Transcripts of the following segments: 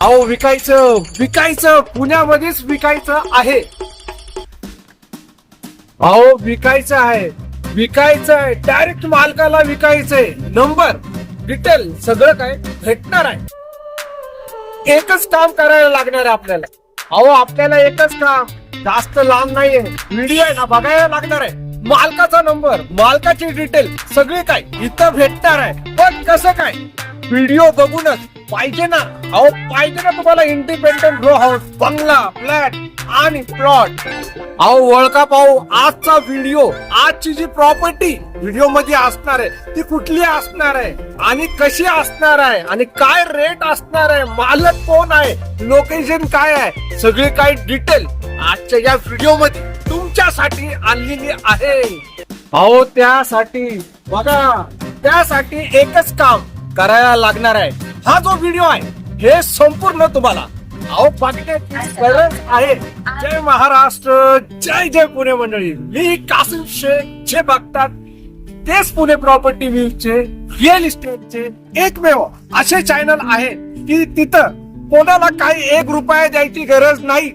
अहो विकायचं विकायचं पुण्यामध्येच विकायचं आहे. अहो विकायचं आहे. विकायचं आहे. डायरेक्ट मालकाला विकायचंय. नंबर डिटेल सगळं काय भेटणार आहे. एकच काम करायला लागणार आहे आपल्याला. अहो आपल्याला एकच काम. जास्त लांब नाहीये. व्हिडिओ आहे ना बघायला लागणार आहे. मालकाचा नंबर मालकाची डिटेल सगळे काय इथं भेटणार आहे. पण कसं काय? व्हिडिओ बघूनच. पाहिजे ना? अहो पाहिजे ना तुम्हाला इंडिपेंडेंट रो हाऊस बंगला फ्लॅट आणि प्लॉट अहो ओळखा पाहू आजचा व्हिडिओ आजची जी प्रॉपर्टी व्हिडिओमध्ये असणार आहे ती कुठली असणार आहे? आणि कशी असणार आहे? आणि काय रेट असणार आहे? मालक कोण आहे? लोकेशन काय आहे? सगळी काय डिटेल आजच्या या व्हिडिओमध्ये तुमच्यासाठी आणलेली आहे. अहो त्यासाठी बघा त्यासाठी एकच काम करायला लागणार आहे. हा जो व्हिडिओ आहे हे संपूर्ण तुम्हाला. अहो बघण्याची आहे. जय महाराष्ट्र जय जय पुणे मंडळी. मी कासिम शेख जे बघतात तेच पुणे प्रॉपर्टी व्ह्यूचे रिअल इस्टेटचे एकमेव असे चॅनल आहे की तिथं कोणाला काही एक रुपया द्यायची गरज नाही.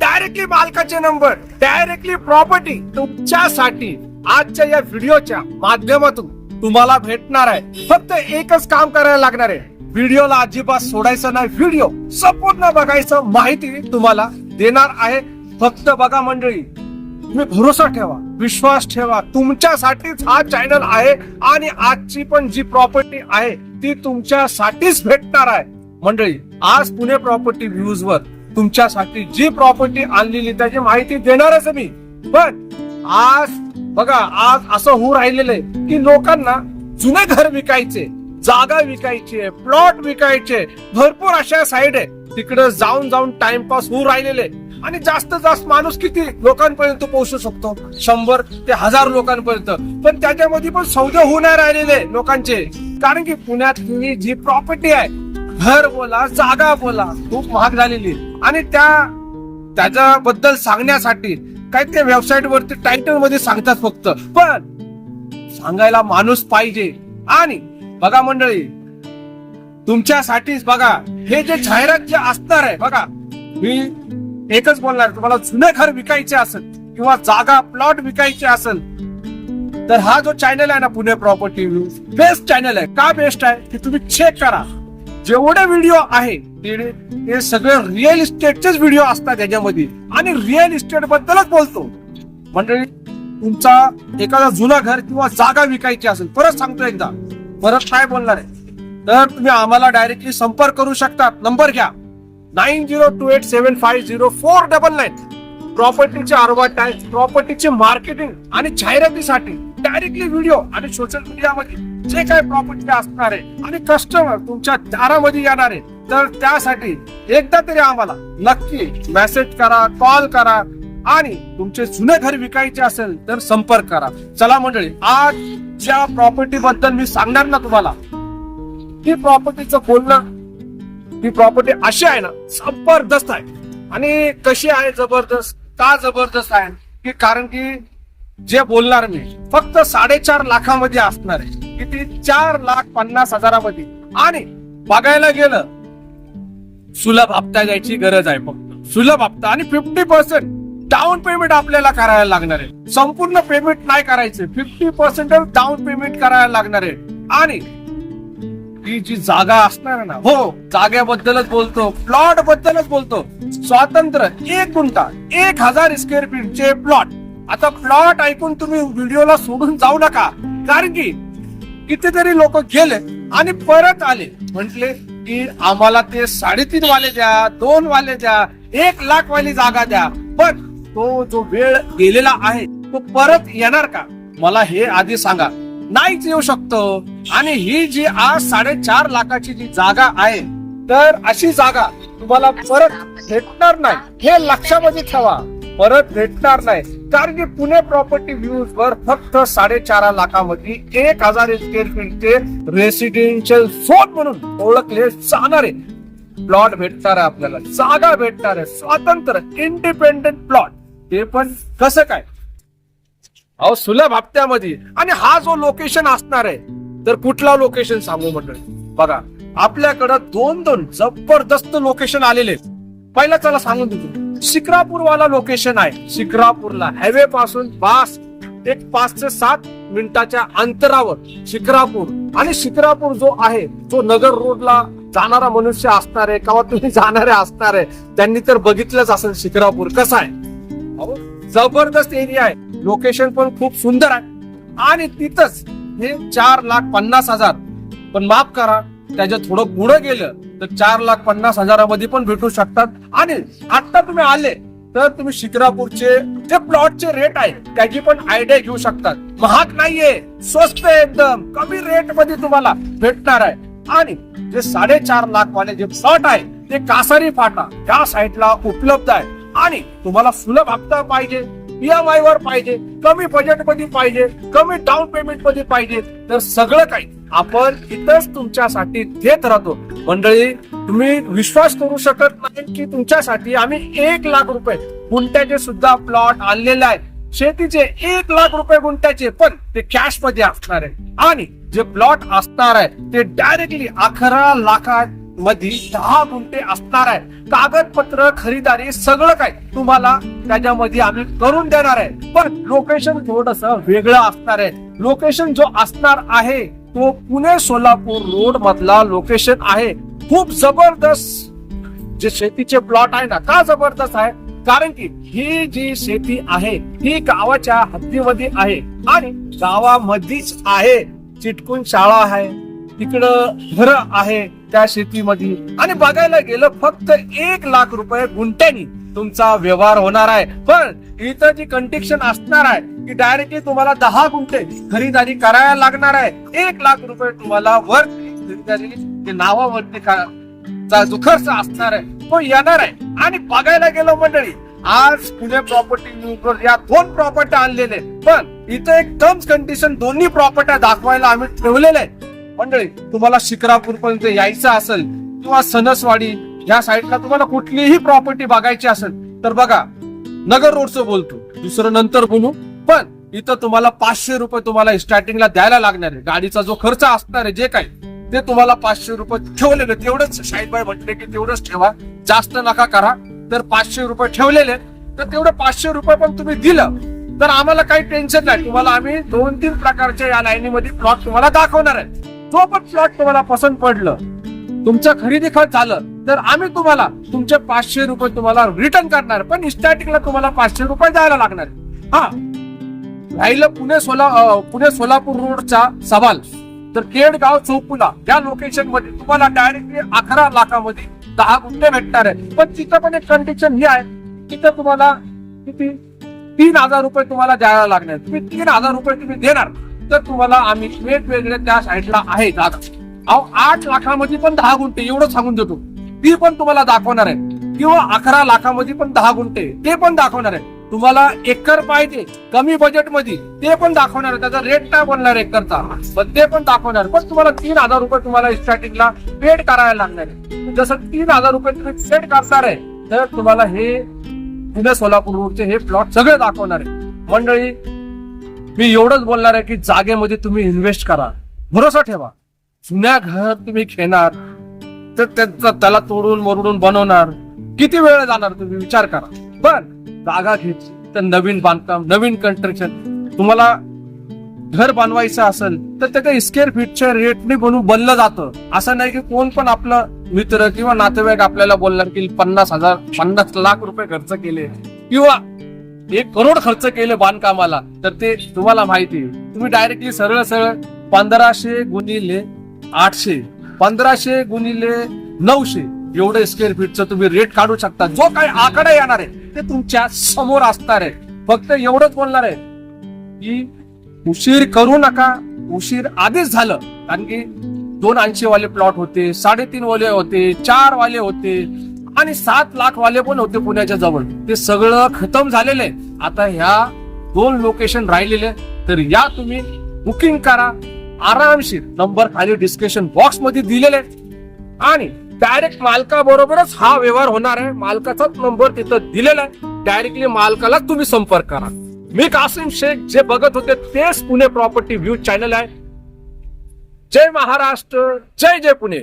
डायरेक्टली मालकाचे नंबर डायरेक्टली प्रॉपर्टी तुमच्यासाठी आजच्या या व्हिडिओच्या माध्यमातून तुम्हाला भेटणार आहे. फक्त एकच काम करायला लागणार आहे. व्हिडिओला अजिबात सोडायचं नाही. व्हिडिओ संपूर्ण बघायचं माहिती तुम्हाला देणार आहे. फक्त बघा मंडळी तुम्ही भरोसा ठेवा विश्वास ठेवा. तुमच्यासाठीच हा चॅनल आहे आणि आजची पण जी प्रॉपर्टी आहे ती तुमच्यासाठीच भेटणार आहे. मंडळी आज पुणे प्रॉपर्टी व्ह्यूज वर तुमच्यासाठी जी प्रॉपर्टी आणलेली त्याची माहिती देणारच आहे मी. पण आज बघा आज असं होऊ राहिलेलं आहे की लोकांना जुने घर विकायचे जागा विकायची प्लॉट विकायचे भरपूर अशा साईड आहे. तिकडे जाऊन जाऊन टाइमपास होऊ राहिलेले आणि जास्त जास्त माणूस किती लोकांपर्यंत पोहोचू शकतो? शंभर ते हजार लोकांपर्यंत. पण त्याच्यामध्ये पण सौदे होऊ नाही राहिलेले लोकांचे. कारण की पुण्यातली जी प्रॉपर्टी आहे घर बोला जागा बोला खूप महाग झालेली आहे. आणि त्या त्याच्याबद्दल सांगण्यासाठी काय ते वेबसाईट वरती टायटलमध्ये सांगतात फक्त. पण सांगायला माणूस पाहिजे. आणि बघा मंडळी तुमच्यासाठीच बघा हे जे जाहिरात जे असणार आहे बघा. मी एकच बोलणार तुम्हाला जुनं घर विकायचे असेल किंवा जागा प्लॉट विकायचे असेल तर हा जो चॅनल आहे ना पुणे प्रॉपर्टी बेस्ट चॅनल आहे. का बेस्ट आहे? की तुम्ही चेक करा. जेवढे व्हिडिओ आहे ते ते सगळे रिअल इस्टेटचेच व्हिडिओ असतात त्याच्यामध्ये. आणि रिअल इस्टेट बद्दलच बोलतो. मंडळी तुमचा एखादा जुना घर किंवा जागा विकायची असेल परत सांगतो एकदा. परत काय बोलणार आहे. तर तुम्ही आम्हाला डायरेक्टली संपर्क करू शकतात. नंबर घ्या. Nine zero two eight seven five zero four double nine प्रॉपर्टीचे advertise प्रॉपर्टीचे मार्केटिंग आणि जाहिरातीसाठी डायरेक्टली व्हिडिओ आणि सोशल मीडियामध्ये जे काही प्रॉपर्टी असणार आहे आणि कस्टमर तुमच्या दारामध्ये येणार आहे तर त्यासाठी एकदा तरी आम्हाला नक्की मेसेज करा कॉल करा आणि तुमचे जुने घर विकायचे असेल तर संपर्क करा. चला मंडळी आज ज्या प्रॉपर्टी बद्दल मी सांगणार ना तुम्हाला ती प्रॉपर्टीचं बोलणं ती प्रॉपर्टी अशी आहे ना जबरदस्त आहे. आणि कशी आहे जबरदस्त? का जबरदस्त आहे? की कारण की जे बोलणार मी फक्त साडेचार लाखामध्ये असणार आहे. किती? चार लाख पन्नास हजारामध्ये. आणि बघायला गेलं सुलभ हप्ता द्यायची गरज आहे फक्त. सुलभ हप्ता आणि फिफ्टी पर्सेंट डाऊन पेमेंट आपल्याला करायला लागणार आहे. संपूर्ण पेमेंट नाही करायचं. फिफ्टी पर्सेंट डाऊन पेमेंट करायला लागणार आहे. आणि ही जी जागा असणार ना हो जागेबद्दलच बोलतो प्लॉट बद्दलच बोलतो. स्वातंत्र्य एक गुंठा एक हजार स्क्वेअर फीटचे प्लॉट आता प्लॉट ऐकून तुम्ही व्हिडिओला सोडून जाऊ नका. कारण की कितीतरी लोक गेले आणि परत आले. म्हटले की आम्हाला ते साडेतीन वाले द्या दोन वाले द्या एक लाख वाली जागा द्या. पण तो जो वेळ गेलेला आहे तो परत येणार का? मला हे आधी सांगा. नाहीच येऊ शकतो. आणि ही जी आज साडेचार लाखाची जी जागा आहे तर अशी जागा तुम्हाला परत भेटणार नाही. हे लक्षामध्ये ठेवा. परत भेटणार नाही. कारण की पुणे प्रॉपर्टी व्ह्यूज वर फक्त साडेचार लाखामध्ये एक हजार स्क्वेअर फीटचे रेसिडेन्शियल झोन म्हणून ओळखले जाणारे प्लॉट भेटणार आहे आपल्याला. जागा भेटणार आहे. स्वातंत्र्य इंडिपेंडेंट प्लॉट ते पण कसं काय? अहो सुलभ हप्त्यामध्ये. आणि हा जो लोकेशन असणार आहे तर कुठला लोकेशन सांगू मंडळी? बघा आपल्याकडं दोन दोन जबरदस्त लोकेशन आलेले पहिला चला सांगून देतो. शिक्रापूर वाला लोकेशन आहे. शिक्रापूरला हायवे पासून पाच एक पाच ते सात मिनिटाच्या अंतरावर शिक्रापूर आणि शिक्रापूर जो आहे जो नगर रोडला जाणारा मनुष्य असणार आहे. किंवा तुम्ही जाणारे असणार आहे त्यांनी तर बघितलंच असेल शिक्रापूर कसं आहे. जबरदस्त एरिया आहे. लोकेशन पण खूप सुंदर आहे. आणि तिथंच हे चार लाख पन्नास हजार. पण माफ करा त्याच्या थोडं पुढे गेलं तर चार लाख पन्नास हजारामध्ये पण भेटू शकतात. आणि आता तुम्ही आले तर तुम्ही शिक्रापूरचे जे प्लॉटचे रेट आहे त्याची पण आयडिया घेऊ शकतात. महाग नाहीये स्वस्त आहे एकदम. कमी रेटमध्ये तुम्हाला भेटणार आहे. आणि जे साडेचार लाख वाले जे प्लॉट आहे ते कासारी फाटा त्या साईडला उपलब्ध आहे. आणि तुम्हाला सुलभ हप्ता पाहिजे ईएमआय वर पाहिजे कमी बजेटमध्ये पाहिजे कमी डाऊन पेमेंटमध्ये पाहिजे तर सगळं काही आपण इथंच तुमच्यासाठी देत राहतो. मंडळी तुम्ही विश्वास करू शकत नाही की तुमच्यासाठी आम्ही एक लाख रुपये गुंट्याचे सुद्धा प्लॉट आणलेले आहे शेतीचे एक लाख रुपये गुंट्याचे पण ते कॅशमध्ये असणार आहे. आणि जे प्लॉट असणार आहे ते डायरेक्टली अकरा लाखात मध्ये दहा गुंठे असणार आहे कागदपत्र खरीदारी सगळं काय तुम्हाला त्याच्यामध्ये आम्ही करून देणार आहे. पण लोकेशन थोडस वेगळं असणार आहे. लोकेशन जो असणार आहे तो पुणे सोलापूर रोड मधला लोकेशन आहे. खूप जबरदस्त जे शेतीचे प्लॉट आहे ना का जबरदस्त आहे? कारण की ही जी शेती आहे ही गावाच्या हद्दीमध्ये आहे आणि गावामध्येच आहे. चिटकून शाळा आहे तिकडं घर आहे. त्या शेतीमध्ये आणि बघायला गेलं फक्त एक लाख रुपये गुंठ्यानी तुमचा व्यवहार होणार आहे. पण इथं जी कंडिक्शन असणार आहे की डायरेक्टली तुम्हाला दहा गुंठे खरीदारी करायला लागणार आहे. एक लाख रुपये तुम्हाला वर खरीदारी ते नावावरती चा जो खर्च असणार आहे. तो येणार आहे. आणि बघायला गेलो मंडळी आज पुणे प्रॉपर्टी न्यूजवर या दोन प्रॉपर्टी आणलेले पण इथं एक टर्म्स कंडिशन दोन्ही प्रॉपर्ट्या दाखवायला आम्ही ठेवलेले आहे मंडळी तुम्हाला शिक्रापूर पर्यंत यायचं असेल किंवा सणसवाडी या साईडला तुम्हाला कुठलीही प्रॉपर्टी बघायची असेल तर बघा नगर रोडचं बोलतो. दुसरं नंतर बोलू. पण इथं तुम्हाला पाचशे रुपये तुम्हाला स्टार्टिंगला द्यायला लागणार आहे. गाडीचा जो खर्च असणार आहे जे काही ते तुम्हाला पाचशे रुपये ठेवलेले. तेवढंच शाहीदबाई म्हटले की तेवढंच ठेवा. जास्त नका करा. तर पाचशे रुपये ठेवलेले तर तेवढे पाचशे रुपये पण तुम्ही दिलं तर आम्हाला काही टेन्शन नाही. तुम्हाला आम्ही दोन तीन प्रकारच्या या लाईनीमध्ये प्लॉट तुम्हाला दाखवणार आहे. जो पण प्लॉट तुम्हाला पसंत पडलं. तुमचं खरेदी खत झालं तर आम्ही तुम्हाला तुमचे पाचशे रुपये तुम्हाला रिटर्न करणार पण स्टार्टिंगला तुम्हाला पाचशे रुपये द्यायला लागणार. हा. राहिलं पुणे सोला पुणे सोलापूर रोडचा सवाल. तर केडगाव चौकुला या लोकेशनमध्ये तुम्हाला डायरेक्टली अकरा लाखामध्ये दहा गुंठे भेटणार आहे. पण तिथं पण एक कंडिशन ही आहे तिथं तुम्हाला किती? तीन हजार रुपये तुम्हाला द्यायला लागणार. तुम्ही तीन हजार रुपये तुम्ही देणार. तर तुम्हाला आम्ही वेगवेगळ्या त्या साईडला आहे जागा अहो आठ लाखामध्ये पण दहा गुंठे एवढं सांगून देतो. ती पण तुम्हाला दाखवणार आहे. किंवा अकरा लाखामध्ये पण दहा गुंठे ते पण दाखवणार आहे. तुम्हाला एकर पाहिजे कमी बजेटमध्ये ते पण दाखवणार आहे. त्याचा रेट काय बनणार एकरचा? पण ते पण दाखवणार पण तुम्हाला तीन हजार रुपये तुम्हाला स्टार्टिंगला पेड करायला लागणार आहे. जसं तीन हजार रुपये तुम्ही पेड करणार आहे तर तुम्हाला हे पुणे सोलापूर रोडचे हे प्लॉट सगळे दाखवणार आहे. मंडळी मी एवढंच बोलणार आहे की जागेमध्ये तुम्ही इन्व्हेस्ट करा. भरोसा ठेवा. जुन्या घर तुम्ही घेणार तर त्यांचा त्याला तोडून मोडून बनवणार. किती वेळ जाणार तुम्ही विचार करा. पण जागा घ्यायची तर नवीन बांधकाम नवीन कन्स्ट्रक्शन तुम्हाला घर बांधवायचं असेल तर त्याच्या स्क्वेअर फीटच्या रेटने बनवून बनलं जातं. असं नाही की कोण पण आपलं मित्र किंवा नातेवाईक आपल्याला बोलणार की पन्नास हजार पन्नास लाख रुपये खर्च केले. किंवा एक करोड खर्च केले बांधकामाला तर ते तुम्हाला माहिती आहे. तुम्ही डायरेक्टली सरळ सरळ पंधराशे गुणिले आठशे पंधराशे गुणिले नऊशे एवढे स्क्वेअर फीटचं तुम्ही रेट काढू शकता. जो काही आकडा येणार आहे ते तुमच्यासमोर असणार आहे. फक्त एवढंच बोलणार आहे की उशीर करू नका. उशीर आधीच झालं. कारण की दोन ऐंशी वाले प्लॉट होते साडेतीन वाले होते चार वाले होते. आणि सात लाख वाले पण होते पुण्याच्या जवळ. ते सगळं खतम झालेलं आहे. आता ह्या दोन लोकेशन राहिलेले तर या तुम्ही बुकिंग करा. आरामशीर नंबर खाली डिस्क्रिप्शन बॉक्समध्ये दिलेले आणि डायरेक्ट मालका बरोबरच हा व्यवहार होणार आहे. मालकाचाच नंबर तिथं दिलेला आहे. डायरेक्टली मालकालाच तुम्ही संपर्क करा. मी कासिम शेख जे बघत होते तेच पुणे प्रॉपर्टी व्ह्यू चॅनल आहे. जय महाराष्ट्र जय जय पुणे.